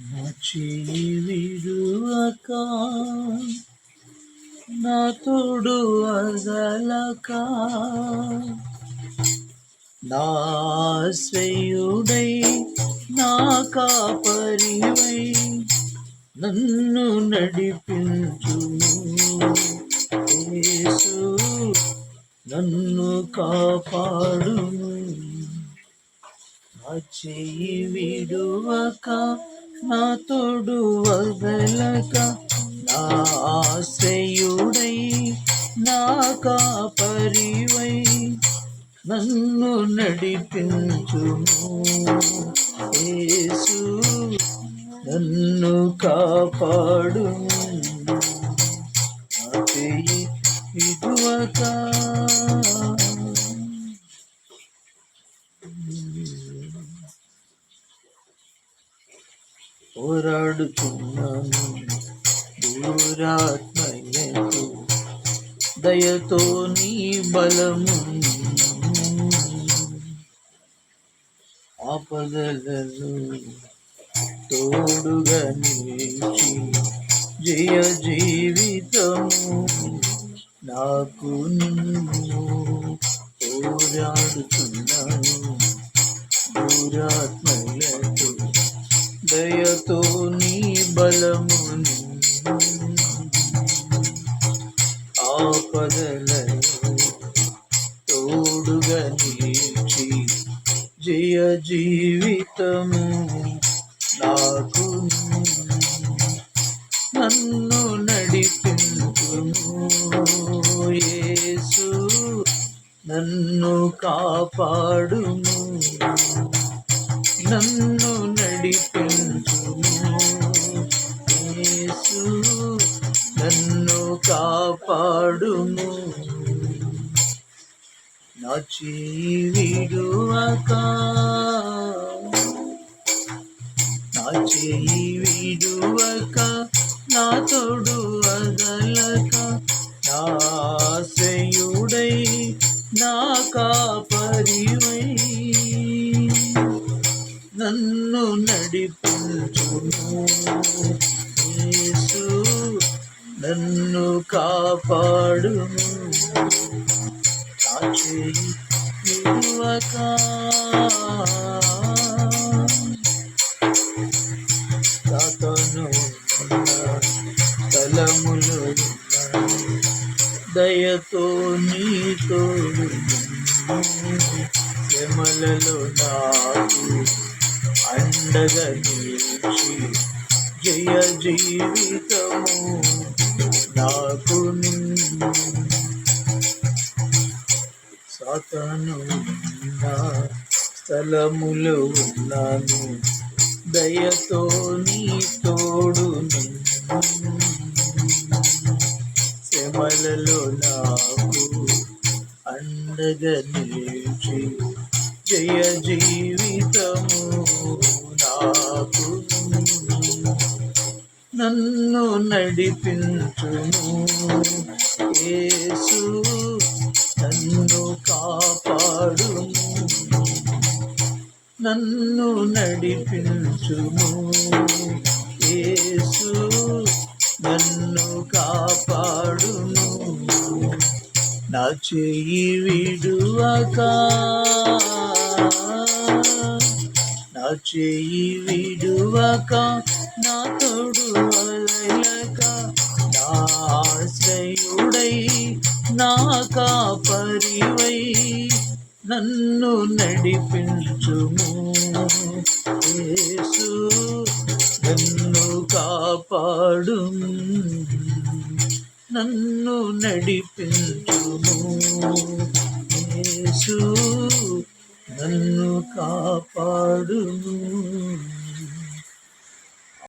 నా విడువక నా తోడు అగలక. నా శ్రేయుడై నా కాపరివై నన్ను నడిపించు యేసు నన్ను కాపాడుము. నా చెయ్యి విడువక నా తోడు వదలక నా ఆశ్రయుడై నా కాపరివై నన్ను నడిపించును యేసు నన్ను కాపాడు నా చెయ్యి పోరాడుతున్నాను దూరాత్మయ్యకు దయతో నీ బలము. ఆపదలను తోడుగా నిలిచి జయ జీవితము. నాకు నిన్ను పోరాడుతున్నాను దూరాత్మ దయతో నీ బలమును ఆపదలను తోడుగా నిలిచి జయ జీవితము నాకు నన్ను నడిపించును యేసు నన్ను కాపాడుము. నన్ను నడిపించుము. యేసు నన్ను కాపాడుము. నా చీవిడువక నా చేయి విడువక నా తోడు అగలక. నా ఆశ్రయుడై నా కాపరివై నడిపించును యేసు నన్ను కాపాడును నా చేయి విడువక తలములు దయతో నీతో శ్రమలలో నాకు అండగా నిలిచి జయ జీవితము నాకు నిన్ను సాతను నా స్థలములో ఉన్నాను దయతో నీ తోడు శ్రమలలో నాకు అండగ నిలిచి జయ జీవితము నాకు నన్ను నడిపించును. యేసు నన్ను కాపాడు నన్ను నడిపించును. యేసు నన్ను కాపాడును. నా చెయ్యి విడువక. నా చేయి విడువక నా తోడు వదలక నా ఆశ్రయుడై నా కాపరివై నన్ను నడిపించుము. యేసు నన్ను కాపాడు నన్ను నడిపించుము. యేసు నన్ను కాపా